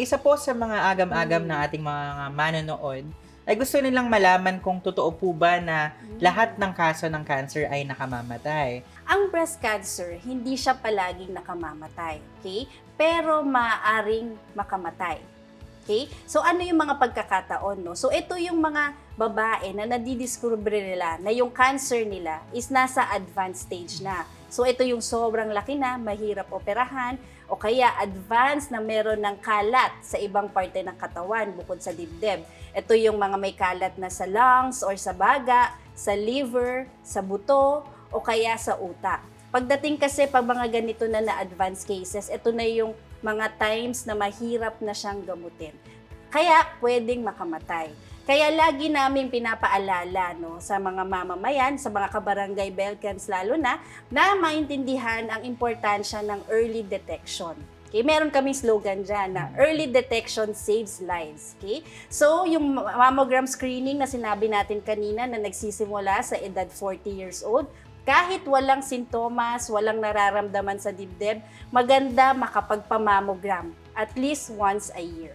isa po sa mga agam-agam Mm. ng ating mga manonood ay gusto nilang malaman kung totoo po ba na lahat ng kaso ng cancer ay nakamamatay. Ang breast cancer, hindi siya palaging nakamamatay. Okay? Pero maaaring makamatay. Okay? So ano yung mga pagkakataon, no? So ito yung mga babae na nadidiscover nila na yung cancer nila is nasa advanced stage na. So ito yung sobrang laki na, mahirap operahan, o kaya advanced na meron ng kalat sa ibang parte ng katawan bukod sa dibdib. Ito yung mga may kalat na sa lungs or sa baga, sa liver, sa buto, o kaya sa utak. Pagdating kasi pag mga ganito na na advanced cases, ito na yung mga times na mahirap na siyang gamutin. Kaya pwedeng makamatay. Kaya lagi namin pinapaalala no, sa mga mamamayan, sa mga kabarangay Belkans lalo na, na maintindihan ang importansya ng early detection. Okay, meron kaming slogan dyan na early detection saves lives. Okay? So, yung mammogram screening na sinabi natin kanina na nagsisimula sa edad 40 years old, kahit walang sintomas, walang nararamdaman sa dibdib, maganda makapagpamammogram at least once a year.